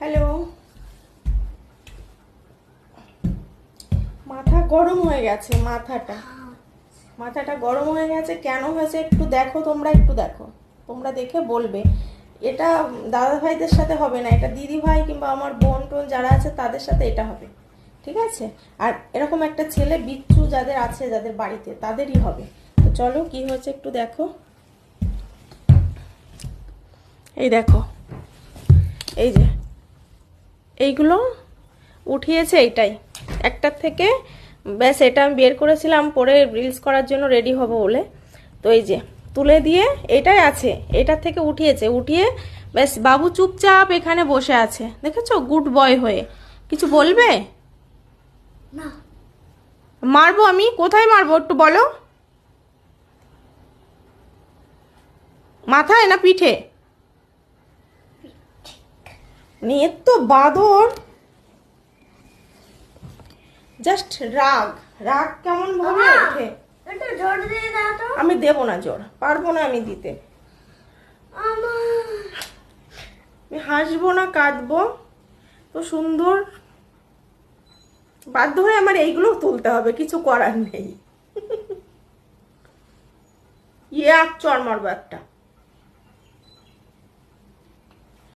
Hello? মাথা গরম হয়ে গেছে, মাথাটা। মাথাটা গরম হয়ে গেছে, কেন হয়েছে একটু দেখো, তোমরা একটু দেখো। তোমরা দেখে বলবে। এটা দাদা ভাইদের সাথে হবে না, এটা দিদি ভাই কিংবা আমার বোন টোন যারা আছে, তাদের সাথে এটা হবে। ঠিক আছে? আর এরকম একটা ছেলে বিচ্ছু যাদের আছে, যাদের বাড়িতে, তাদেরই হবে। তো চলো, কি হয়েছে একটু দেখো। এই দেখো। এই যে এইগুলো উঠিয়েছে এইটাই। একটার থেকে ব্যাস এটা আমি বের করেছিলাম পরে রিলস করার জন্য রেডি হব বলে। তো এই যে তুলে দিয়ে এটাই আছে এটার থেকে উঠিয়েছে। উঠিয়ে ব্যাস বাবু চুপচাপ এখানে বসে আছে। দেখেছ? গুড বয় হয়ে। কিছু বলবে? মারবো আমি? কোথায় মারবো একটু বলো? মাথায় না পিঠে? নিয়ে তো বাঁদর। জাস্ট রাগ। রাগ কেমন ভাবে ওঠে? আমি দেবো না জোর। পারব না আমি দিতে। আমি হাসবো না কাঁদবো। তো সুন্দর। বাধ্য হয়ে আমার এইগুলো তুলতে হবে কিছু করার নেই। ইয়ে চর মারবো একটা